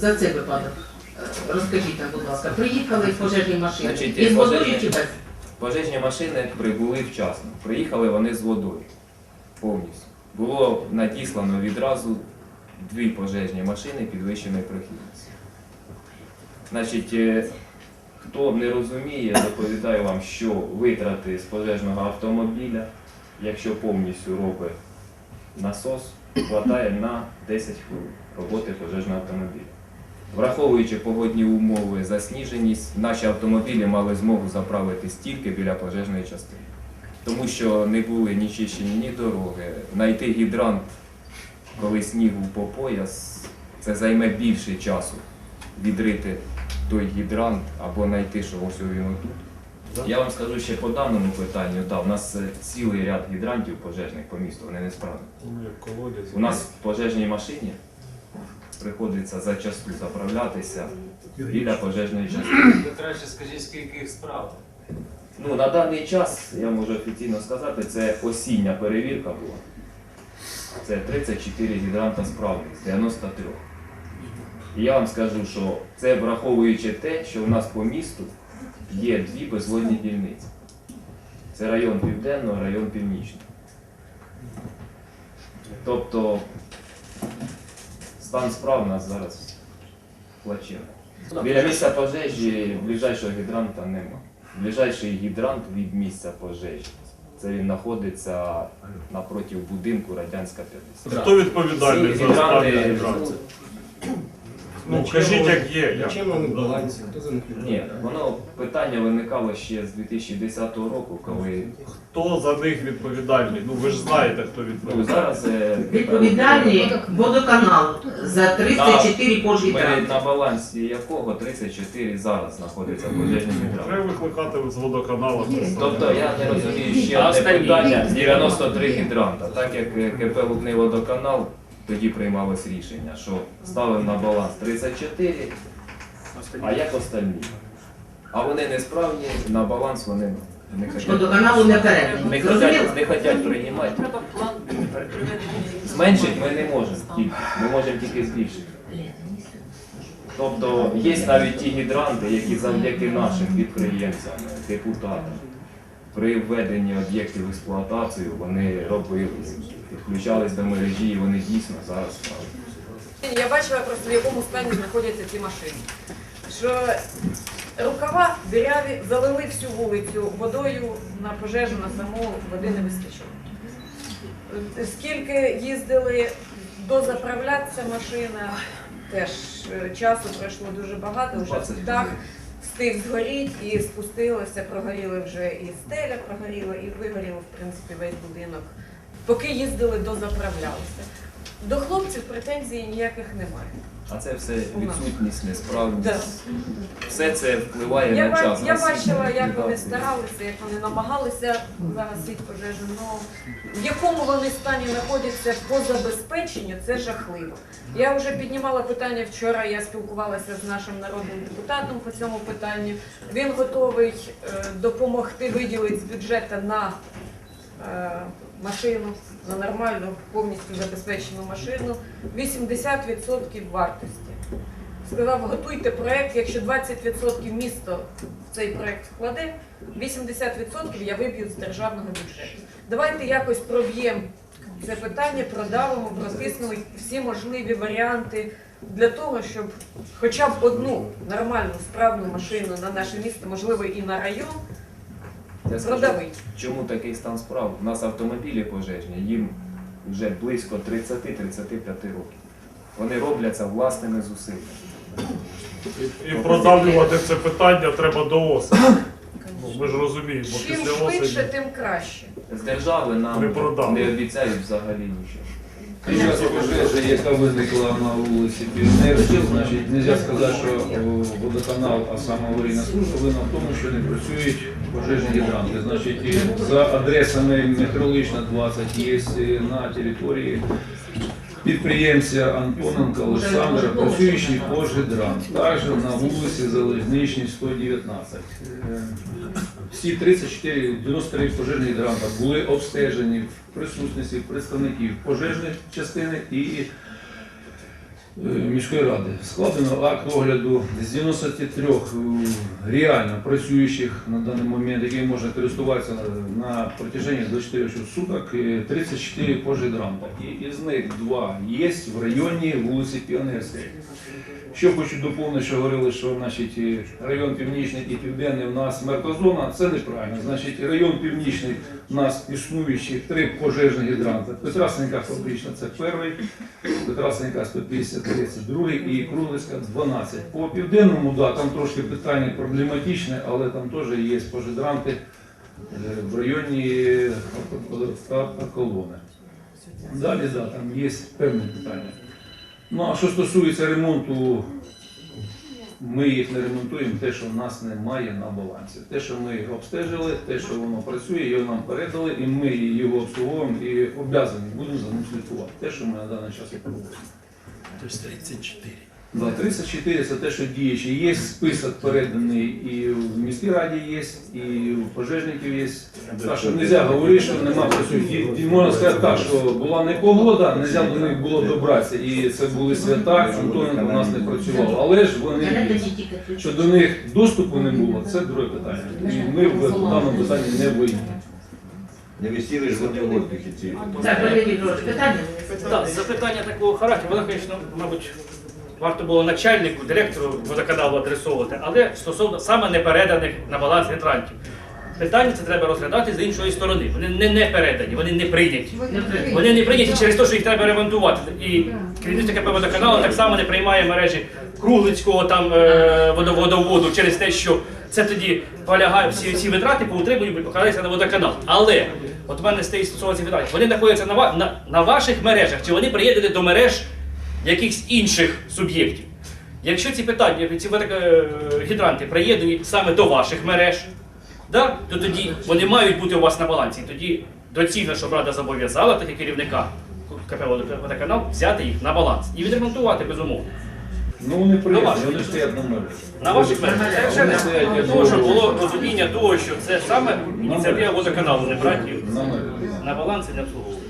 за цей випадок? Е, Розкажіть нам, будь ласка, приїхали пожежні машини Значить, із водою пожежні- чи без? Пожежні машини прибули вчасно. Приїхали вони з водою повністю. Було надіслано відразу дві пожежні машини підвищеної прохідності. Значить, е, хто не розуміє, доповідаю вам, що витрати з пожежного автомобіля, якщо повністю робить насос, вистачає на 10 хвилин роботи пожежного автомобіля. Враховуючи погодні умови, засніженість, наші автомобілі мали змогу заправити стільки біля пожежної частини. Тому що не були ні чищені, ні дороги. Знайти гідрант, коли снігу по пояс, це займе більше часу відрити той гідрант або знайти, що ось він отут. Я вам скажу ще по даному питанню, да, у нас е, цілий ряд гідрантів пожежних по місту, вони несправні. Ну. У нас в пожежній машині приходиться зачасту заправлятися біля пожежної частини. Ви краще скажіть, скільки їх справ. Ну, на даний час, я можу офіційно сказати, це осіння перевірка була. Це 34 гідранта справних з 93. І я вам скажу, що це враховуючи те, що у нас по місту є дві безводні дільниці. Це район Південного, район Північний. Тобто стан справ у нас зараз плачевний. Біля місця пожежі ближайшого гідранта нема. Ближайший гідрант від місця пожежі. Це він знаходиться напроти будинку Радянська 50. Хто відповідальний за гідранти, гідрант? Ну, кажіть, як є. На як. чим вони в балансі? Хто за них Ні, відповідає? воно питання виникало ще з 2010 року, коли Хто за них відповідальний? Ну ви ж знаєте, хто ну, відповідальний. зараз е, Відповідальний водоканал за 304 ми пожгідранти. на балансі якого 34 зараз знаходиться пожежні гідранти. Треба викликати з водоканалу. Тобто я не розумію ще одне питання. 93 гідранта. Так як е, КП Лубний водоканал, тоді приймалось рішення, що ставимо на баланс 34, а як остальні? А вони не справні, на баланс вони не хочуть. Водоканалу не передані. Не хочуть, не хочуть приймати. Зменшити ми не можемо тільки, ми можемо тільки збільшити. Тобто є навіть ті гідранти, які завдяки нашим підприємцям, депутатам, при введенні об'єктів в експлуатацію вони робились, підключались до мережі, і вони дійсно зараз справді. Я бачила просто в якому стані знаходяться ці машини. Що рукава диряві залили всю вулицю водою на пожежу на саму води не вистачило. Скільки їздили дозаправлятися машина, теж е, часу пройшло дуже багато, вже 20 дах. Встиг згоріти і спустилося, прогоріли вже і стеля прогоріла, і вигоріло, в принципі, весь будинок. Поки їздили, дозаправлялися. До хлопців претензій ніяких немає. А це все відсутність, несправність. Да. Все це впливає Я, на час. я бачила, як вони старалися, як вони намагалися загасити пожежу. Ну в якому вони стані знаходяться по забезпеченню, це жахливо. Я вже піднімала питання вчора. Я спілкувалася з нашим народним депутатом по цьому питанню. Він готовий е, допомогти виділити з бюджету на е, машину, на нормальну, повністю забезпечену машину 80% вартості. Сказав, готуйте проект, якщо 20% місто в цей проект вкладе, 80% я виб'ю з державного бюджету. Давайте якось проб'ємо це питання, продавимо, протиснемо всі можливі варіанти для того, щоб хоча б одну нормальну справну машину на наше місто, можливо, і на район, Я скажу. Чому такий стан справ? У нас автомобілі пожежні, їм вже близько 30-35 років. Вони робляться власними зусиллями. І продавлювати це питання треба до осені. Ну, ми ж розуміємо, бо Чим після швидше, осені. тим краще. З держави нам не обіцяють взагалі нічого. Зараз пожежа, яка виникла на вулиці Півневській, значить, не можна сказати, що водоканал, а саме аварійна служба вина в тому, що не працюють пожежні гідранти. Значить, за адресами Метрологічна 20 є е, на території підприємця Антоненка Олександра працюючий пожгідрант. Також на вулиці Залізничній 119. Е, Всі 34 93 пожежні гідранта були обстежені в присутності представників пожежної частини і міської ради. Складено акт огляду з 93 е, реально працюючих на даний момент, які можна користуватися на протяжении 24 суток, е, 34 пожидранта. І із них два є в районі вулиці Піонерської. Що хочу доповнити, що говорили, що значить, е, район північний і південний у нас мертва зона, це неправильно. Значить, район північний у нас існуючих три пожежні гідранти. Петрасенка фабрична це перший, Петрасенка 153 це другий і Круглицька 12. По південному, да, там трошки питання проблематичне, але там теж є пожидранти е, в районі колони. Далі, да, там є певні питання. Ну а що стосується ремонту, ми їх не ремонтуємо, те, що в нас немає на балансі. Те, що ми обстежили, те, що воно працює, його нам передали, і ми його обслуговуємо і обов'язані будемо за ним слідкувати. Те, що ми на даний час і проводимо. Тобто 34. Да, 34 це те, що діючі. Є список переданий і в міській раді є, і в пожежників є. Так що не можна говорити, що нема працюють. Можна сказати так, що була непогода, не можна до них було добратися. І це були свята, Антоненко у нас не працював. Але ж вони є. що до них доступу не було, це друге питання. І ми в даному питанні не винні. Не висіли ж вони в воздухі ці. Так, Валерій Григорович, питання? Так, запитання такого характеру, воно, звісно, мабуть, варто було начальнику, директору водоканалу адресовувати, але стосовно саме не переданих на баланс гідрантів. Питання це треба розглядати з іншої сторони. Вони не, не передані, вони не прийняті. Вони не прийняті через те, що їх треба ремонтувати. І керівництво КП водоканалу так само не приймає мережі Круглицького там е, водоводу через те, що це тоді полягає всі ці витрати по утриманню покладаються на водоканал. Але от в мене стоїть стосовно цих витрат. Вони знаходяться на, на, на ваших мережах, чи вони приєднані до мереж якихось інших суб'єктів. Якщо ці питання, ці е, гідранти приєднані саме до ваших мереж, да, то тоді вони мають бути у вас на балансі. Тоді доцільно, щоб рада зобов'язала таки керівника КП водоканал взяти їх на баланс і відремонтувати безумовно. Ну вони приїхали, вони стоять на мережі. На ваших мережах. Це вже не того, думаю, було розуміння того, що це саме ініціатива водоканалу, не брати на мережі. на баланс і не обслуговувати.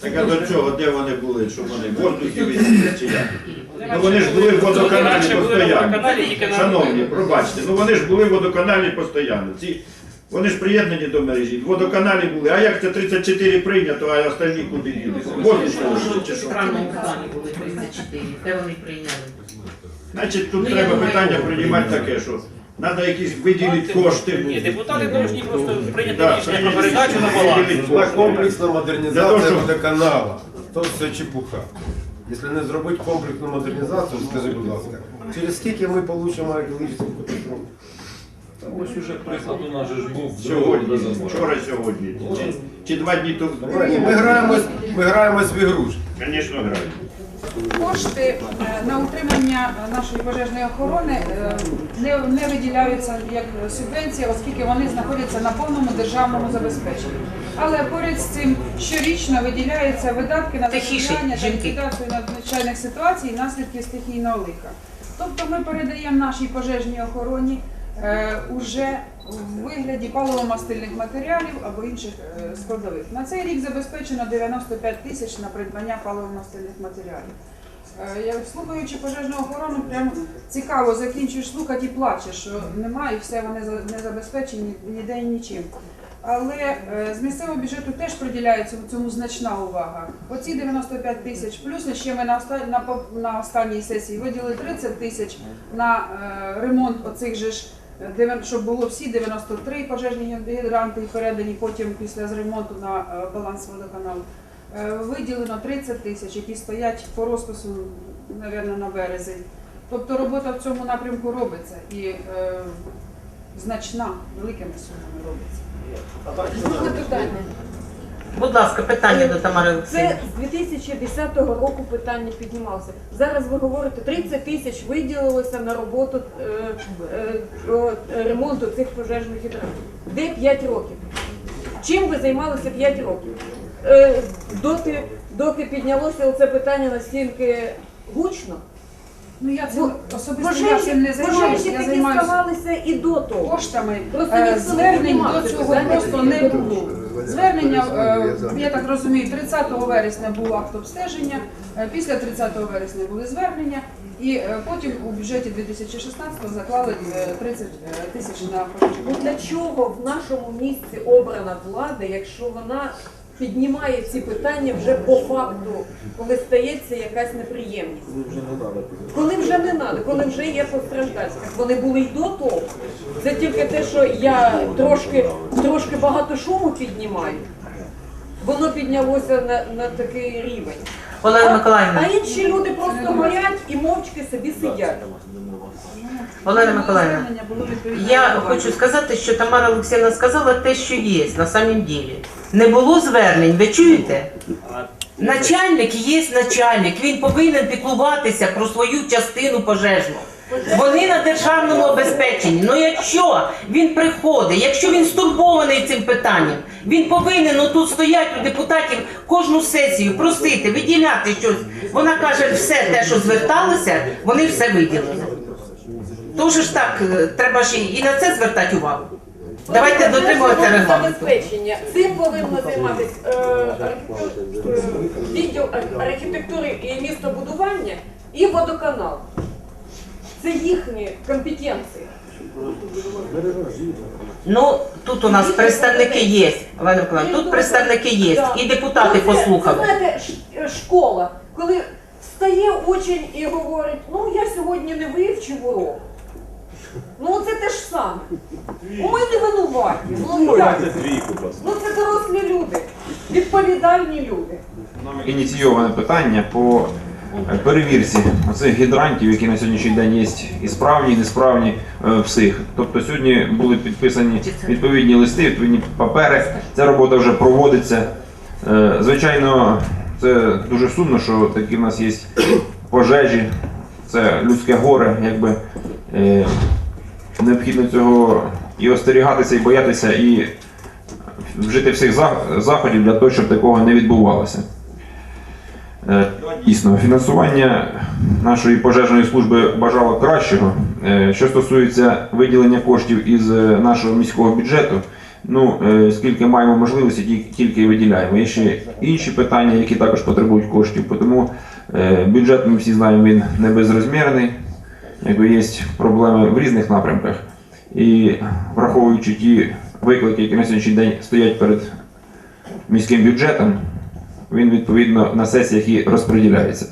Так а до цього, де вони були, щоб вони в воздухі висіли чи як? Ну вони ж були в водоканалі постійно. Шановні, пробачте, ну вони ж були в водоканалі постійно. Ці, вони ж приєднані до мережі. В водоканалі були. А як це 34 прийнято, а остальні куди ділися? Воздух Тому чи що в що? були 34, де вони прийняли. Значить, тут Ну, треба питання ну, приймати таке, що треба якісь виділити кошти. Ні, депутати повинні просто прийняти Да, рішення про передачу на баланс. кошти. комплексна Для того, модернізація щоб- водоканалу. То все чепуха. Якщо не зробити комплексну модернізацію, скажи, будь ласка, через скільки ми отримаємо екологічну катастрофу? Та ось уже приклад у нас же ж був Сьогодні, вчора сьогодні. Чи, чи два дні тому. Ні, Ми граємось, ми граємось в ігрушки. Звісно, грають. Кошти е, на утримання нашої пожежної охорони е, не, не виділяються як субвенція, оскільки вони знаходяться на повному державному забезпеченні. Але поряд з цим щорічно виділяються видатки на запобігання та ліквідацію надзвичайних ситуацій і наслідків стихійного лиха. Тобто ми передаємо нашій пожежній охороні е, уже в вигляді паливо-мастильних матеріалів або інших е, складових. На цей рік забезпечено 95 тисяч на придбання паливо-мастильних матеріалів. Е, Я слухаючи пожежну охорону, прям цікаво закінчуєш слухати і плачеш, що немає, і все вони не забезпечені ніде і нічим. Але е, з місцевого бюджету теж приділяється цьому значна увага. Оці 95 тисяч, плюс ще ми на, оста- на, на останній сесії виділили 30 тисяч на е, ремонт оцих же ж, е, щоб було всі 93 пожежні гідранти і передані потім після ремонту на е, баланс водоканалу. Е, Виділено 30 тисяч, які стоять по розпису, мабуть, на березень. Тобто робота в цьому напрямку робиться і е, значна, великими сумами робиться. Друге питання. Будь ласка, питання до Тамари Олексіївни. Це з 2010 року питання піднімалося. Зараз ви говорите, 30 тисяч виділилося на роботу е, е, ремонту цих пожежних гідрантів. Де 5 років? Чим ви займалися 5 років? Е, доки, доки піднялося це питання настільки гучно, Ну я це Бо особисто я цим не займаюся, я займаюся і до того. коштами. Просто Е, ніхто Звернень до цього просто не було. Звернення, е, я так розумію, 30 вересня був акт обстеження, е, після 30 вересня були звернення, і е, потім у бюджеті 2016 заклали е, 30 тисяч на. Ну для чого в нашому місці обрана влада, якщо вона піднімає ці питання вже по факту, коли стається якась неприємність? Коли вже не треба, коли вже є постраждальська. Вони були й до того. Це тільки те, що я трошки, трошки багато шуму піднімаю. Воно піднялося на, на такий рівень. Олена А інші люди просто горять і мовчки собі сидять. Олена Миколаївна, відповідно я хочу сказати, що Тамара Олексійовна сказала те, що є на самом ділі. Не було звернень, ви чуєте? Начальник є начальник, він повинен піклуватися про свою частину пожежну. Вони на державному обезпеченні. Ну якщо він приходить, якщо він стурбований цим питанням, він повинен ну, тут стоять у депутатів кожну сесію, просити, виділяти щось. Вона каже, все те, що зверталося, вони все виділили. Тоже ж так, е, треба ж і і на це звертати увагу. Давайте дотримуватися регламенту. Забезпечення. Цим повинно займатися е, архітектур- е, відділ архітектури і містобудування і водоканал. Це їхні компетенції. Ну, тут у нас представники є, Олена Миколаївна, тут представники є, і депутати Ну, послухали. Знаєте, ш- школа, коли встає учень і говорить, ну я сьогодні не вивчив урок. Ну це те ж саме. Ми не винуваті. Ну, як? ну це дорослі люди, відповідальні люди. Ініційоване питання по перевірці оцих гідрантів, які на сьогоднішній день є і справні, і несправні е, всіх. Тобто сьогодні були підписані відповідні листи, відповідні папери. Ця робота вже проводиться. Е, Звичайно, це дуже сумно, що такі в нас є пожежі, це людське горе, якби е, необхідно цього і остерігатися, і боятися, і вжити всіх заходів для того, щоб такого не відбувалося. Е, Дійсно, фінансування нашої пожежної служби бажало кращого. Е, Що стосується виділення коштів із е, нашого міського бюджету, ну скільки маємо можливості, тільки виділяємо. Є ще інші питання, які також потребують коштів. Тому бюджет, ми всі знаємо, він не безрозмірний. Якби є проблеми в різних напрямках. І враховуючи ті виклики, які на сьогоднішній день стоять перед міським бюджетом, він відповідно на сесіях і розподіляється.